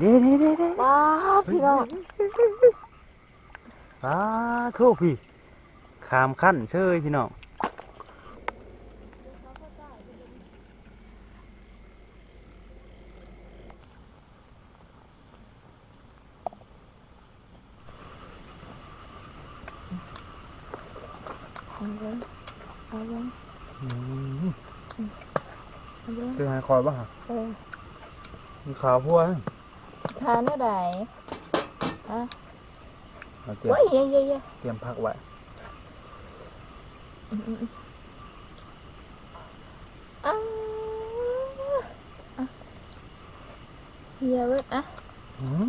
เด้เด้เด้เด้ว้าพี่น้องป้าโทษพี่ขามขั้นเชยพี่น้องเอาเลยเอาเลยอืมเอาเลยคือหายคอยบ้างเออมีขาวพัว ทานเท่าไหร่อะเอาเตรียมโอ้ยเย้เย้เย้เตรียมพักไว้อ้าวอะเฮียเว้ยอะอืม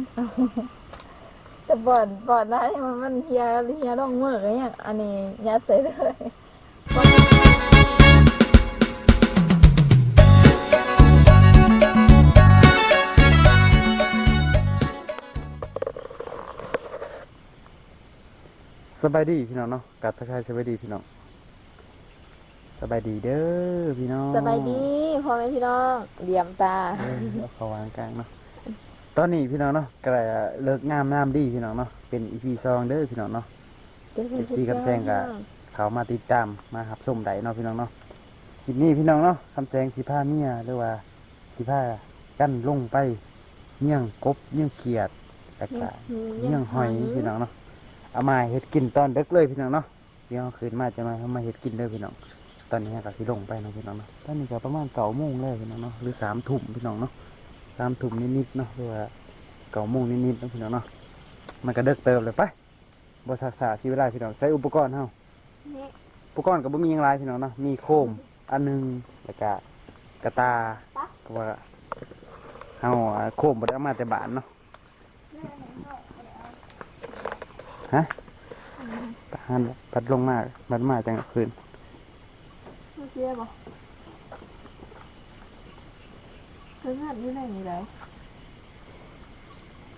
แต่บอดบอดได้มันมันเฮียเฮียต้องเมื่อไงเนี่ยอันนี้ยัดใส่เลย บายดีพี่น้องเนาะกัดทักทายสบายดีพี่น้องสบายดีเด้อพี่น้องสบายดีพ่อแม่พี่น้องเหลี่ยมตาเออเอาเขาวางกลางเนาะตอนนี้พี่น้องเนาะก็ได้เลิกงามน้ำดีพี่น้องเนาะเป็นอีพีซองเด้อพี่น้องเนาะ FC กำแพงกะเขามาติดตามมาหับส้มไดเนาะพี่น้องเนาะคลิปนี้พี่น้องเนาะคำแจงสิผ้าเมียหรือว่าสิผ้ากั้นลงไปเมี่ยงกบเมี่ยงเขียดแต่กะเมี่ยงหอยพี่น้องเนาะ เอามาเฮ็ดกินตอนเด็กเลยพี่น้องเนาะเดี๋ยวคืนมาจะมาเอามาเฮ็ดกินเด้อพี่น้อง ตอนนี้ก็สิลงไปนะพี่น้องเนาะตอนนี้ก็ประมาณเก้าโมงแล้วพี่น้องเนาะหรือสามทุ่มพี่น้องเนาะสามทุ่มนิดๆเนาะหรือว่าเก้าโมงนิดๆนะพี่น้องเนาะมันก็เด็กเติมเลยไปบ่สักษาชีวิตไรพี่น้องใช้อุปกรณ์เฮาอุปกรณ์ก็บ่มีหยังหลายพี่น้องเนาะมีโคมอันหนึงแล้วก็กระตาก็ว่าเฮาอ่าโคมบ่ได้เอามาแต่บ้านเนาะ ฮะตาหันพัดลงมาบัดมาจังคืนเมื่อกี้บอกเพื่อนอยู่ไหนนี่แล้ว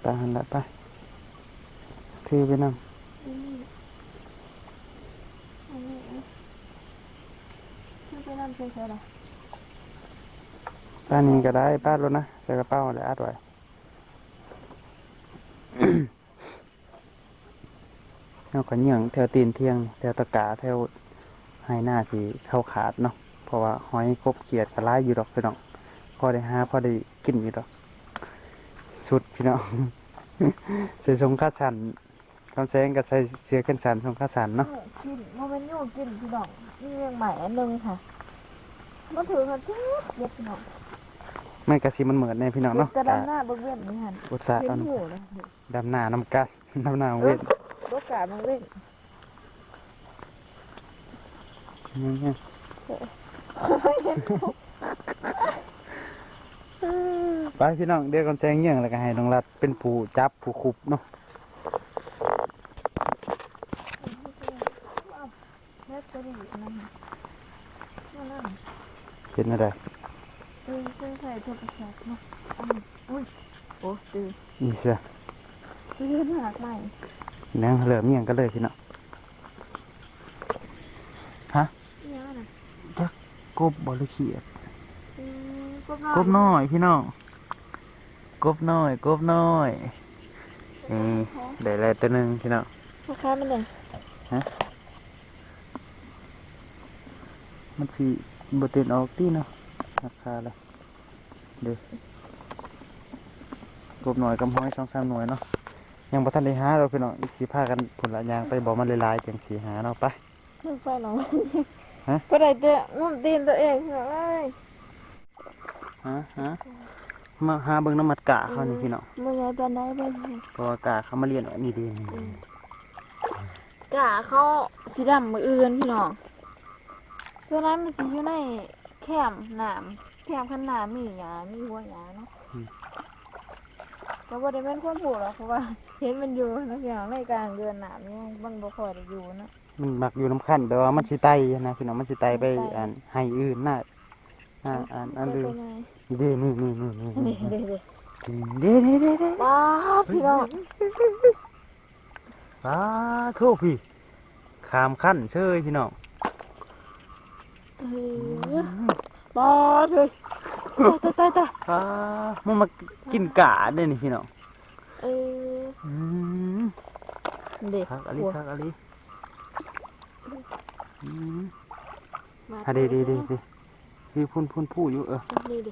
ตาหันละไปคือไปนำอันนี้อันนี้เพื่อนไปนั่งเฉยๆหรอป้านี้ก็ได้ป้ารถนะใส่กระเป๋าแล้วอัดไว้ เอาก็เหยื่องแถวตีนเทียงแถวตะกาแถวให้หน้าที่เข้าขาดเนาะเพราะว่าหอยครบเกียดกระไล่อยู่ดอกพี่น้องพอได้หาพอได้กินอยู่ดอก สุดพี่น้องใส่ทรงข้าสันคำแซงก็ใส่เสื้อกันสันทรงข้าสันเนาะกินโมเมนต์อยู่กินพี่น้องนี่เรื่องใหม่อันหนึงค่ะมาถือกันเจ็บเจ็บพี่น้องไม่กระซิมันเหมือนในพี่น้องเนาะกระดานหน้าเบิ้งเว้นนี่หันอุตสาห์เห็เอานหูเลยดำหน้าน้ำกันดำหน้าเวทร ถกาเบิ้งเว้นนี่ไปพี่น้องเดี๋ยวกันแซงเหยื่องแล้วก็ให้น้องรัดเป็นผู้จับผู้คุบเนาะแม่ตัวดีอันนั้นนั่นนั่นเห็นอะไรตื่นตื่นใส่โทรศัพท์เนาะอืมอุ้ยโอ้ตื่นนี่เสียตื่นหักใหม่เนื้อเหลือมเหยื่องกันเลยพี่น้องเนี่ยนะกบบหริเขียดอืมกบน้อยพี่น้องกบน้อยกบน้อยนี่ได้แล้วตัวหนึ่งพี่น้องราคามันเนี่ยมันสีบเต็นออกที่เนาะราคาเลยเด้อกบหน่อยกำห้อยสองสามหน่วยเนาะ ยังบ่ทันได้หาเราพี่น้องอีกสีพากันผลละอยางไปบอกมันหลายๆจังสีหาเนาะไปมันไฟหรอฮะก็ได้เจอนุ่มตีนตัวเองเอ้ยฮะฮะมาหาเบิ่งน้ำมัดกะเขานี่พี่น้องมันใหญ่ปานใดไปเพราะว่ากะเขามาเรียนอันนี้ดีกะเขาสีดำมืออื่นพี่น้องส่วนนั้นมันสิอยู่ในแคมหนามแคมขันหนามมีหยามีหัวหยาเนาะ แต่ว่าได้เป็นความผูกหรอกเพราะว่าเห็นมันอยู่นักอย่างในกลางเดือนหนามนี่มันบ่ค่อยได้อยู่เนาะ มันมักอยู่น้ำขั้นแต่ว่ามันสิไตนะพี่น้องมันสิไตไปมันไต่อันให้อื่นน่ะอ่าอันอันไปอื่นไงเด้นี่นี่นี่นี่นี่นี่เด้เด้เด้เด้เด้เด้ว้าดพี่น้องป้าโทษพี่ขามขั้นเชยพี่น้องเออปอดเลยตายตายตายอ่ามันมา กินกาเด้นี่พี่น้องเอออืมเด็กคักอะไรหัวคักอะไรอืมมาอะดีดีดีดีพี่พุ่นพุ่นผู้อยู่เออดีดิ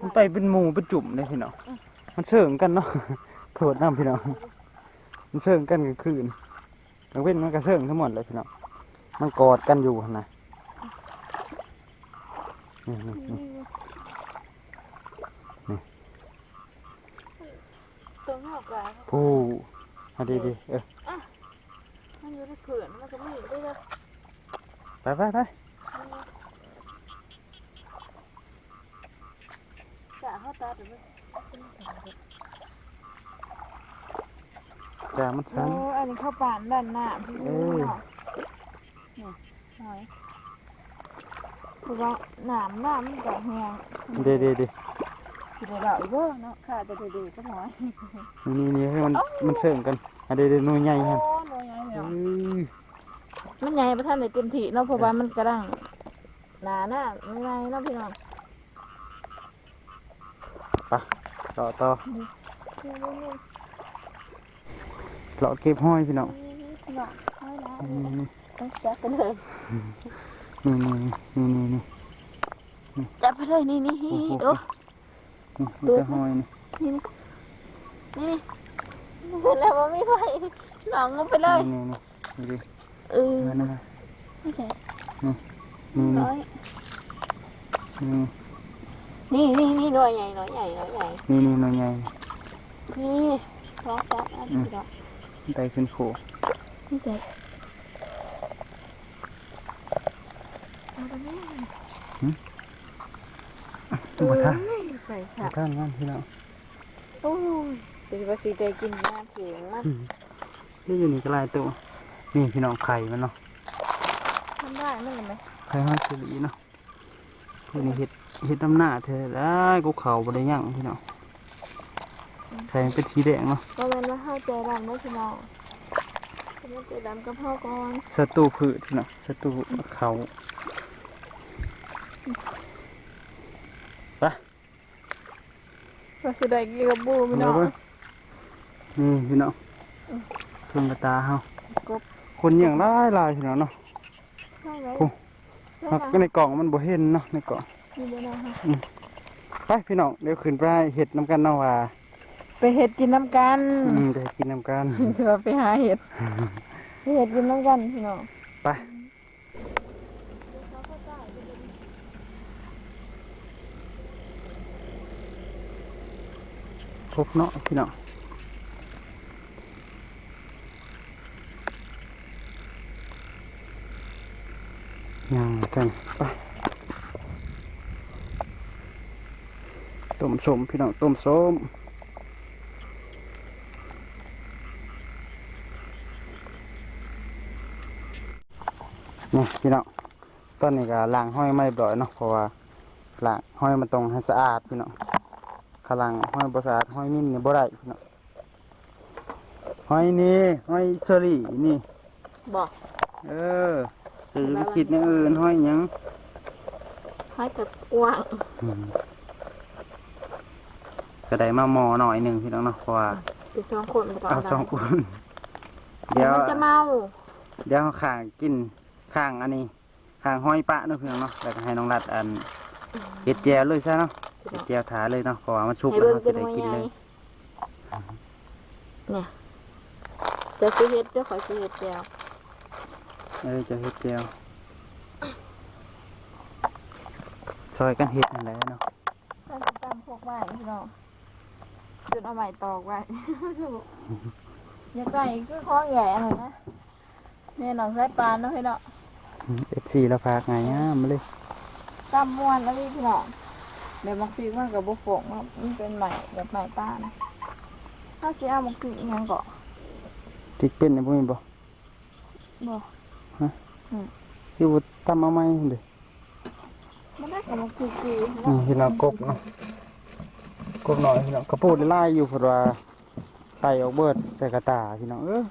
มันไปเป็นหมูเป็นจุ่มเลยพี่น้องมันเชิงกันเนาะโทษน้ำพี่น้องมันเชิงกันกลางคืนกลางเว้นมันก็เชิงทั้งหมดเลยพี่น้องมันกอดกันอยู่หั่นนะนี่นี่นี่ ตรงนอกกายผู้อะดีดีเออมันอยู่ในเขื่อนมันจะไม่เห็นได้เลยไปไปไปกะเข้าตาแต่ไม่จ่ามันโอ้ชันอันนี้เข้าป่านด้านหน้าพี่เอ้นี่ยเนาะหน่อย เพราะว่าหนามหน้ามันก็แห้งดีดีดีสิได้ดอกอีกเบ้อเนาะค่ะแต่เด็กๆก็หน่อยนี่นี่ให้มันมันเชิงกันอะดีดีหนู่นใหญ่โอ้ฮะหน่อยใหญ่เอเนาะอมันใหญ่ประท่านในเต็มที่เนาะเพราะว่ามันกระดังหนาหน้าไม่ไรเนาะพี่น้องต่อต่อนี่นี่นี่เลาะเก็บห้อยพี่น้องนี่พี่น้องไม่ละนี่นี่ต้องจับไปเลย นี่นี่นี่นี่นี่จับไปเลยนี่นี่นี่โอ้นี่มันจะห้อยนี่นี่นี่นี่เสร็จแล้วมันไม่ไหวหนองลงไปเลยนี่นี่นี่นี่เออนั่นนะไม่ใช่นี่นี่น้อยนี่นี่นี่นี่หน่วยใหญ่หน่วยใหญ่หน่วยใหญ่นี่นี่หน่อยใหญ่นี่รับจับอันนี้ดอกไตขึ้นโขไม่ใช่เอาไปแม่ ตัวท่านไปตัวค่ะท่านนั่นพี่น้องโอ้ยเป็นภาษีได้กินน้ำเขียงมากนี่อยู่นี่ก็ลายตัวนี่พี่น้องไข่มันเนาะทำได้ไหมไหมไข่ห้อยสิริเนาะพวกนี้เห็ดเห็ดน้ำหน้าเธอได้กูเข่าบ่ได้ยั่งพี่น้องไข่มันเป็นสีแดงเนาะประมาณว่าห้าใจดำไม่ใช่น้องไม่ใจดำก็พ่อก่อนศัตรูพืชพี่น้องศัตรูเขา ภาษีได้กินกับบูไม่น้อง นี่พี่น้องเครื่องกระตาเฮากบคนอย่างหลายหลายพี่น้องเนาะใช่ไหมโอ้ครับก็ในกล่องมันบ่เห็นเนาะในกล่องนี่เดี๋ยวนะคะไปพี่น้องเดี๋ยวขึ้นไปเห็ดน้ำกันเนาะว่าไปเห็ดกินน้ำกันอืมเดี๋ยวกินน้ำกันจะว่าไปหาเห็ดไปเห็ดกินน้ำกันพี่น้องไป พบเนาะพี่น้องยังกันไปต้มสมพี่น้องต้มสมนี่พี่น้องตอนนี้ก็ล้างห้อยไม่เรียบร้อยเนาะเพราะว่าล้างห้อยมันต้องให้สะอาดพี่น้อง ขางหลังห้อยบ่สะอาดห้อยนิ่มนี่บ่ได้พี่น้องห้อยนี่ห้อยเชอรี่นี่ บอกเออจะไปคิดอย่างอื่นห้อยหยังให้กับกว้างอืมก็ได้มาหมอหน่อยหนึ่งพี่น้องเนาะเพราะว่าเป็นสองคนมันจะเอาสองคน เดี๋เดี๋ยยวว มันจะเมาเดี๋ยวข้างกินข้างอันนี้ข้างห้อยปะเนาะพี่น้องเนาะแล้วก็ให้น้องรัดอันเห็ดแจวเลยใช่เนาะ เห็ดแจวถาเลยเนาะเพราะว่ามันชุบให้แล้วเบิ่งเราเป็จะนได้ว่ากินไงเลยเนี่ยจะซื้อเห็ดเดี๋ยวขอซื้อเห็ดแก้วเออจะเห็ดแจวซอยกันเห็ดนั่นแหละเนาะตั้งตามพวกไม้พี่น้องจนเอาใหม่ตอกไว้อยากได้คือข้อใหญ่อะไรนะแม่น้องใช้ปลาเนาะพี่น้อง เอฟซีเราพากไงย่ามมาเลยตามม้วนแล้วพี่น้อง เดี๋ยวมักฟีมันกับบุฟงมันมันเป็นใหม่แบบใหม่ตานะถ้าสิเอามักฟีอีกยังเกาะพริกเป็นในพวกนี้บ่บ่คือบ่ตำเอาไหมเด้อมันได้กับมักฟีฟีอืมพี่น้องกบเนาะกบหน่อยพี่น้องกระปูดไล่อยู่เพราะว่าไตออกเบิดใส่กระตาพี่น้องเออ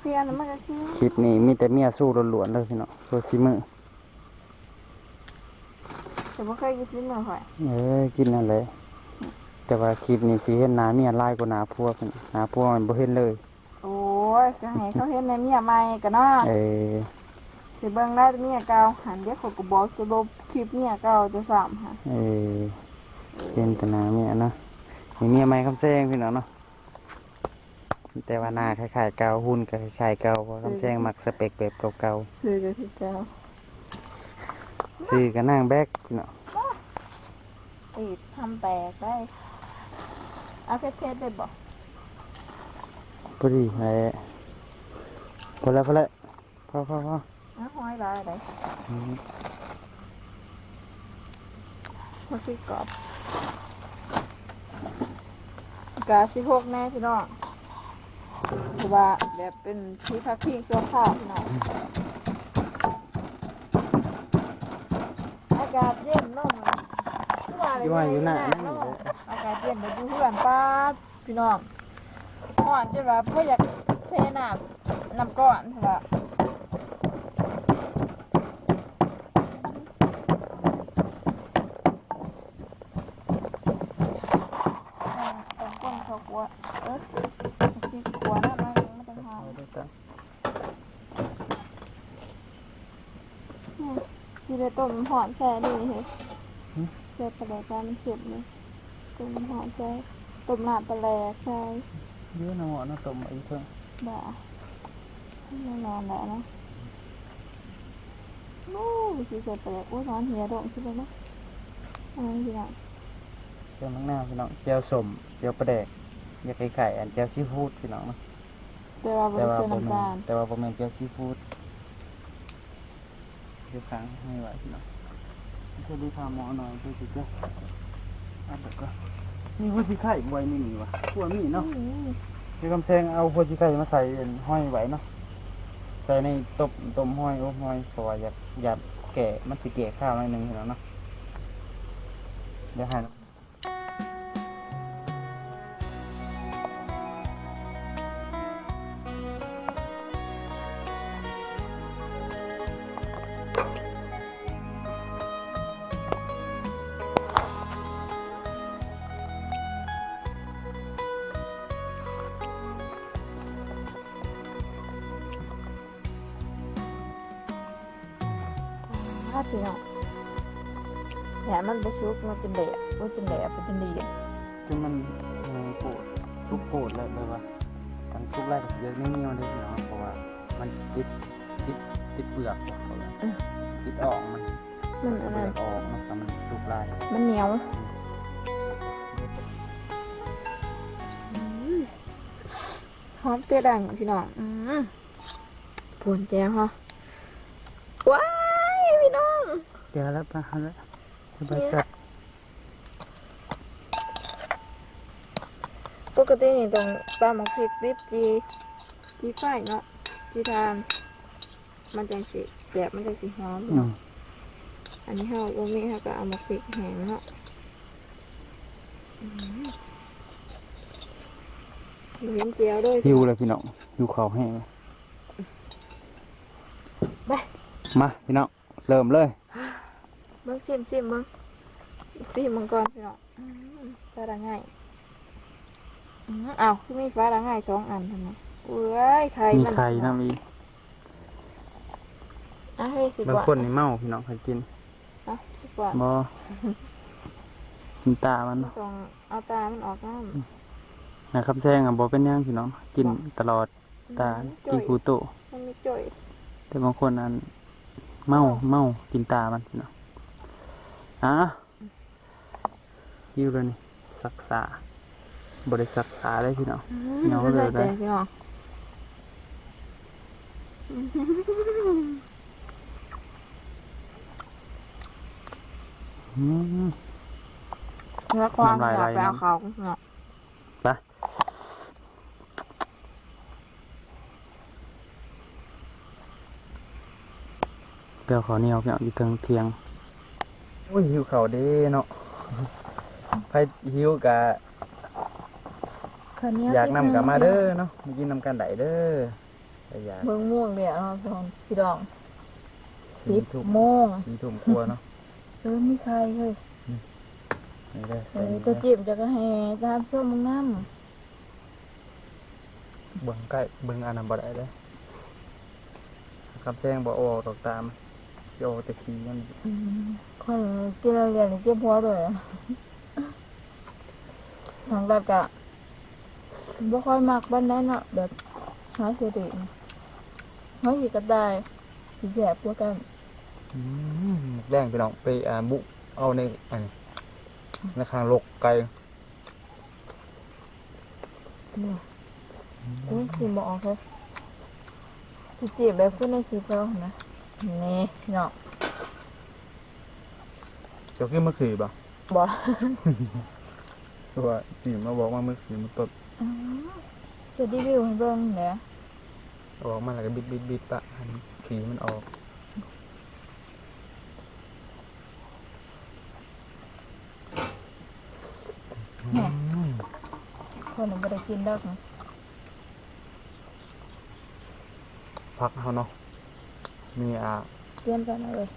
เพียนแล้วมันก็คือคลิปนี้มีแต่เมียสู้ล้วนๆเลยพี่น้องโซซิมือ แต่บ่เคยกินซิเมื่อข่อยเอ้ยกินนั่นแหละแต่ว่าคลิปนี้สิเห็นหน้าเมียหลายกว่าหน้าพัวเพิ่นหน้าพัวมันบ่เห็นเลย โอ้ยก็ให้เขาเห็นในเมียใหม่กันเนาะเออสิเบิ่งได้เมียเก่าหันเดี๋ยวเขาก็บอกจะลบคลิปเมียเก่าจะสามค่ะเออเห็นแต่หน้าเมียเนาะมีเมียใหม่คำแซงพี่น้องเนาะแต่ว่าหน้าคล้ายๆเก่าหุ่นก็คล้ายๆเก่าเพราะคำแซงมักสเปคแบบเก่าซื้อก็คือเก่า ๆชื่อก็นางแบกพี่น้องอีดทำแตกได้เอาเพชรๆได้บ่พอดีแหละพอแล้วพอแล้วพอพอพอเอาห้อยลายได้อืมมันคือกรอบกาสิพกแน่พี่น้องเพราะว่าแบบเป็นที่พักพิงชั่วคราวพี่น้องากาศเย็นเนาะมันอยู่ว่าอยู่หน้าเนั่นนี่แหละอากาศเย็นเดี๋ยวอยู่เพื่อนป้าดพี่น้องห่อนจะแบบพ่อยากเทน้ำน้ำก้อนเถอะต้องก้นเขากลัวเออสิกลัวนะมันมันจะหอมสิได้ต้ มหอนแช่ดีเฮ้ยเจ็บปลาแดกจานมันเจ็บเลยต้มหอนแช่ต้มน้ำปลาแดกใช่เยอะนะหมอนะต้มอีกเพิ่งบ่าไม่นอนแล้วนะโอ้ยสิเจ็บปลาแดกโอ้ยนอนเหียดงสิเลยนะอะไรพี่น้องเจียวมังนาวพี่น้องเจียวสมเจียวปลาแดกอยากไข่ไข่อันเจียวซีฟู้ดพี่น้องเนาะแต่ว่าบแต่ริว่าสุทธิ์ผมน้ำตาลแต่ว่าผมเป็นเจียวซีฟู้ด เดี๋ยวค้างไม่ไหวพี่น้องจะดูพาหมอหน่อยดูสิจ้ะเอาเดี๋ยวก็นี่หัวชีไข่ไว้นี่นี่วะหัวมีเนาะอืมพี่คำแซงเอาหัวชีไข่มาใส่เป็นห้อยไว้เนาะใส่ในต้มต้มห้อยอบห้อยเพราะว่าอยากอยากแก่มันสิแก่ข้าวหน่อยหนึงพี่น้องเนาะเดี๋ยวให้ พี่น้องแหนมันบชุกมันเป็นแดดมันเป็นแดดมันเป็นดีจนมันเออโกรธทุกโกรธแล้วแบบว่ามันทุกแรกก็เยอะนี่นี่มันได้เนาะเพราะว่ามันติดติดติดเปลือกว่ะเขาเลยติดออกมันมันเปอันลืนั้อนกออกมันแต่มันทุกลายมันเหนียวหอมเตี้ยดังพี่น้องอืมปวนแจวฮะว้ายพี่น้อง เจอแล้วปะแล้วสบายจัดปกตินี่ต้องตำหมกพริกดิบจีจีไฟเนาะจีทานมันจังสิแบบมันจังสิหอมอืเนาะมอันนี้เฮาบ่มีเฮาก็เอาหมกพริกแห้งเนาะอืมบ่เห็นเจียวด้วยหิวเลยพี่น้องหิวข้าวแห้งเลยไปมาพี่น้องเริ่มเลย เบิ่งซิมซิมเบิ่งซิมมังกรพี่น้องอืมฟ้าดังง่ายอืมอ้าวคือมีฟ้าดังง่ายสองอันทำไมเอ้ยไข่มีมันไข่น้ำอีกอะเฮ้ยสิบบางบาทคนนี่เมาพี่น้องเคยกินอะสิบบาทบ่กินตามันเนาะต้องเอาตามันออกน้นะครับแซงอะบ่เป็นหยังพี่น้องกินตลอดำตาอืมกินกูโตมันมีจ่อยแต่บางคนนั้นเมาเมากินตามันพี่น้อง อะหิวเลยนี่สักษาบริสักษาได้พี่น้องอืมเอาไม่เลใส่ยใจได้พี่น้องอืมเนื้อความน้ำลายอยากไหลไปเอาน้ำเขาเนาะไปเดี๋ยวขอเหนียวพี่น้องอยู่เทิงเทียง โอ้ยหิวเขาวเด้เนาะไปหิวกะข้าวเหนียวอยากติดนำกลับมืมาเด้อเนาะมากินนำกันได้เด้อไอ้ยาเมืองม่วงเนี่ยเนาะพี่น้องพี่น้องสี่สิบทุ่มโมงสี่ทุ่มครัวเนาะเออมีใครเลยนี่ได้เออจะจีบจะก็ให้ตามส้มมึงน้เบิ่งใกล้เบิ่งอันนั้นบ่ได้เด้อคำแซงบ่ออกดอกตาม โยตะคีมันำอืมคนกินอะไรเรียนเจ็บหัวเลยอะทางแบบกะบ่ค่อยมักบ้านนั้นเนาะแบบหาสิริหาสิกระได้สิแสบพวกกันอืมแดงพี่น้องไปอ่าบุเอาในอันนี้ในข้างลกไก่เนี่ยเอ้ยสิบอกเลยสิจีบแบบขึ้นในคลิปแล้วนะ นี่เนาะเจ้าขึ้นมาขี่บ่บ่ตัวจีมาบอกว่ามือขี่มันตดอ๋อจะรีวิวให้เบิ่งแหละออกมาแล้วก็บิดบิดบิดปะอันขี่มันออกอืมคนหนูบ่ได้กินดอกนะพักเขาเนาะ มีอ่าเปลี่ยนกันเอาเลย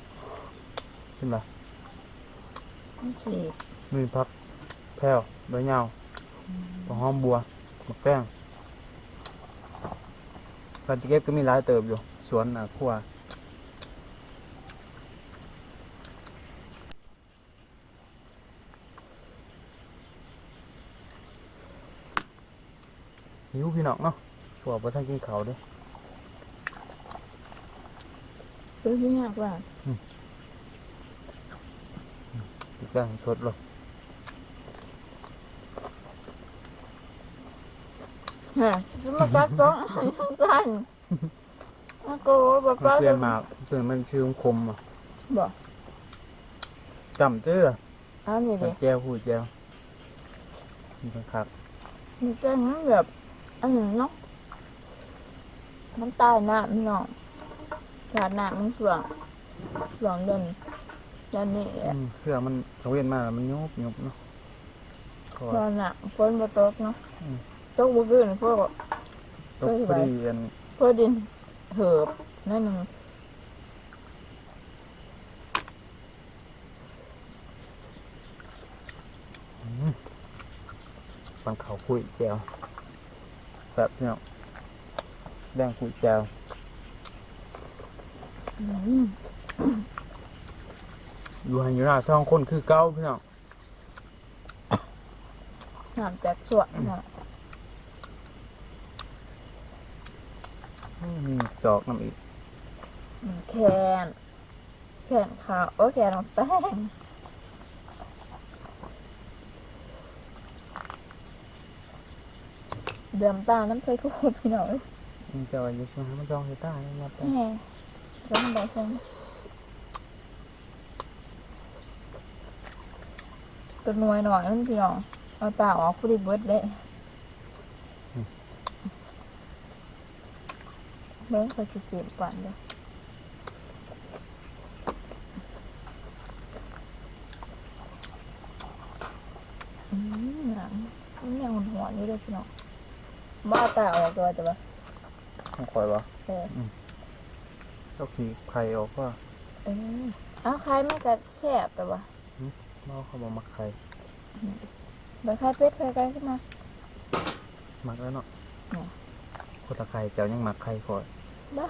ขึ้นมามันสิมีพักแพ้วใบเหยาวผักหอมบัวหมักแป้งการจะเก็บก็มีหลายเติบอยู่ สวนอะขั้วหิวพี่น้องเนาะพวกประท่านกินเขาวเด้วย ซื้อที่ยากว่าติดตั้งสดเลยฮะมาจักสองอันกันอาโกบ่มันป้าเปลี่ยนมาเปลี่ยนมันชื่อคมอะบ่จำเจ้ออันนี้ดิแก้วหูแก้วมันเป็นคักมันจะงั้นแบบอันนี้เนาะมันตายน้ำพี่น้อง สาดน้ำมันสว่างสว่างเดินเดินนี่แหละอืมเครื่องมันเขาเวียนมาแล้วมันยุบยุบเนาะก็ตอนน่ะฝนบ่ตกเนาะอืม ตกบ่คืนพวก ตกพอดีอันพวกดินเหิบนั่นหนึงปันเขาคุยแก้วแบบเนาะแดงคุยแก้ว อืมอยู่หันอยู่หน้าช่องคนคือเก้าพี่น้องน้ำจากสวนเนาะอืมมีจอกน้ำอีกอืมแคนแคนขาวโอ้แคนของแป้งเดือมตาน้ำเคยคู่พี่น้อง มันจะว่าอยู่ช่วงมันจองเฮต้าเนี่ยมาแต่แหม ร้องได้จังตัวหน่วยหน่อยมันพี่น้องเอาตาออกผู้ดีเบิดเลยเบิ้งเขาสิเก็บก่อนเด้ออืมหนังมันยังหัวๆอยู่เลยพี่น้องบ้าตาออกตัวจะปะต้องคอยวะเออ เจ้าขี่ไข่ออกว่าเออเอาคล้ายมันก็แคบแต่ว่าเมาเขาบอกมักไข่แบบคล้ายเป็ดคล้ายกันขึ้นมามักแล้วเนาะอ๋อคนละไข่เจ้ายังมักไข่ก่อนบ้า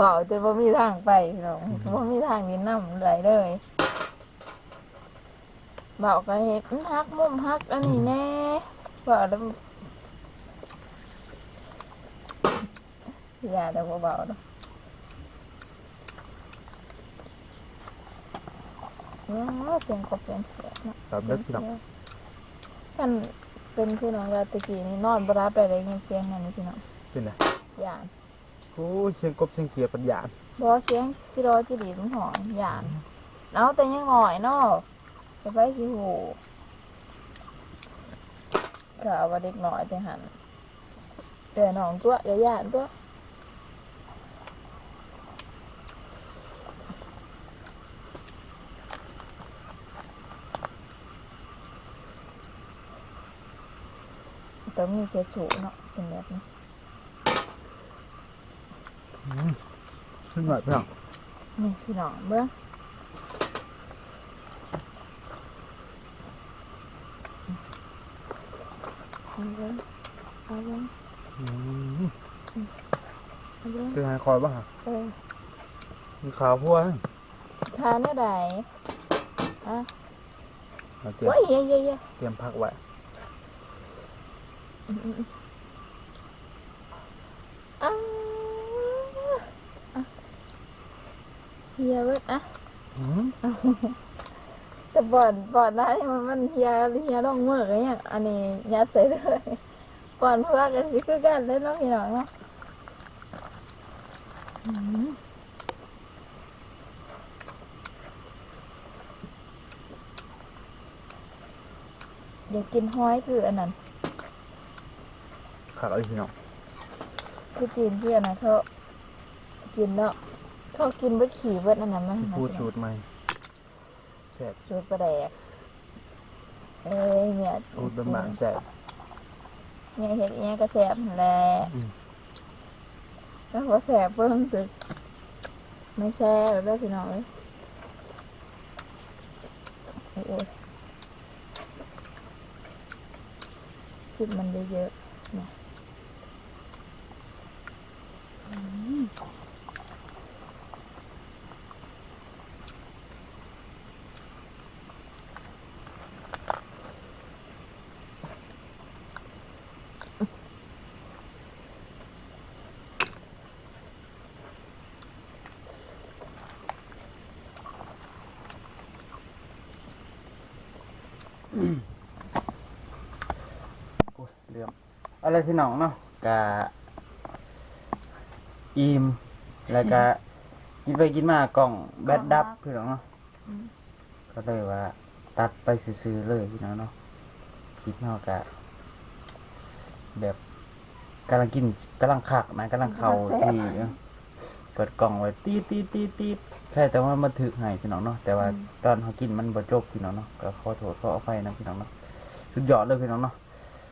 บอกแต่ว่ามีทางไปหรอกว่ามีทางนี้นำไหลเลยบอกก็เห็นมันฮักมุมฮักอันนี้แน่บอกแล้ว ย่าแต่ว่าเบาๆเนาะเสียงกบเสียงเสียงเนาะแบบเด็กพี่น้องท่านเป็นพี่น้องกาตะกี้นี่นอนบรับไปเลยยังเสียงนั่นนี่พี่น้องเป็นไงยานโอ้เสียงกบเสียงเขียดปัญญาบอเสียงที่รอจิดีมันหอนยานเอาแต่ยังหน่อยเนาะจะไปสิหูกล่าวว่าเด็กหน่อยแต่หันเดี๋ยวน้องตัวเดี๋ยวยานตัว ต้องมีเศษสูเนาะเป็นแบบนี้ขึ้นหน่อยพี่น้อนี่พี่น้องเบิ่งเอาเบิ่งเอาเบิ่งอืมเอาเบิ่งคือไฮคอยบ้างฮะเออมีขาวพัวทานเท่าใดอะเตรียมโอ้ยเย้เย้เย้เตรียมพักไว้ อืมอืมอืมอะอะ เฮียเว้ยอะอืมแต่บอนบอนได้มันมันเฮียเฮียลงมือกันเนี่ยอันนี้ยัดใส่เลยบอนเพื่อกันสิคือกันเลยเนาะพี่น้องเนาะอืมเดี๋ยวกินห้อยคืออันนั้น ขักเอาอีกพี่น้องคือจีนเพื่อนนะเขากินแล้วเขากินเบิดขี่เบิดอันนั้นมั้งซีฟู้ดสูตรใหม่แซ่บสูตรประแดกเอ้ยเนี่ยสูตรบางๆแซ่บเนี่ยเห็ดเนี้ยก็แสบนั่นแหละอืมแล้วพอแสบเพิ่งสึกไม่แซ่บแล้วเด้อพี่น้องเอ้ยโอ้โหจิบมันเยอะๆเนี่ยอืม โอ้ย เรื่องอะไรพี่น้องเนาะกะอิ่มแล้วก็กินไปกินมากล่องแบตดับพี่น้องเนาะอืม ก็เลยว่า ตัดไปซื้อๆเลยพี่น้องเนาะคลิปเนาะกะแบบกำลังกินกำลังคักนะกำลังเข้าที่เนาะเปิดกล่องไว้ตีดตีดตีดตีดใช่แต่ว่ามันถึกให้พี่น้องเนาะแต่ว่าตอนเขากินมันบ่จบพี่น้องเนาะก็ขอโทษขออภัยนะพี่น้องเนาะสุดยอดเลยพี่น้องเนาะ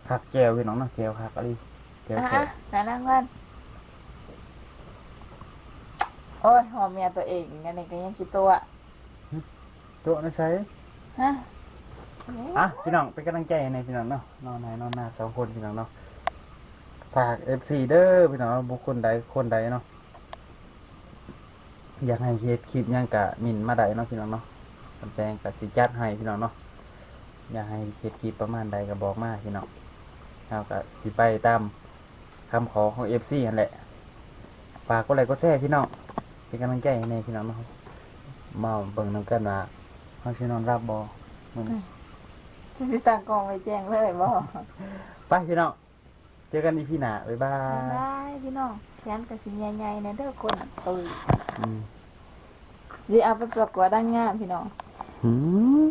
คักแจวพี่น้องเนาะแจวคักอะไรแจวอะแซ่อะบหนนั่งกันโอ้ยหอมเมียตัวเองอันนี้ก็ยังคิดตัวโต๊ะนะใช้ฮะอะพี่น้องเป็นกำลังใจให้ในพี่น้องเนาะนอนไหนนอนหน้าสองคนพี่น้องเนาะฝากเอฟซีเด้อพี่น้องบุคคลใดคนใดเนาะอยากให้เฮ็ดคลิปหยังกะมินมาได้เนาะพี่น้องเนาะคำแจงกะสิจัดให้พี่น้องเนาะอยากให้เฮ็ดคลิปประมาณใดก็บอกมาพี่น้อง เราก็สิไปตามคำขอของเอฟซีนั่นแหละฝากกดไลค์กดแชร์พี่น้องเป็นกำลังใจให้ในพี่น้องเนาะมาเบิ่งนำกันว่าเฮาสินอนรับบ่มึงสิตางกองไปแจ้งเลยบ่ไปพี่น้องเจอกันอีพีหน้าบ๊ายบาบ๊ายยบายพี่น้องแขนก็สิใหญ่ๆนะเด้อคนอะตุยอืมสิเอาไปประกวดดังงามพี่น้อง หืม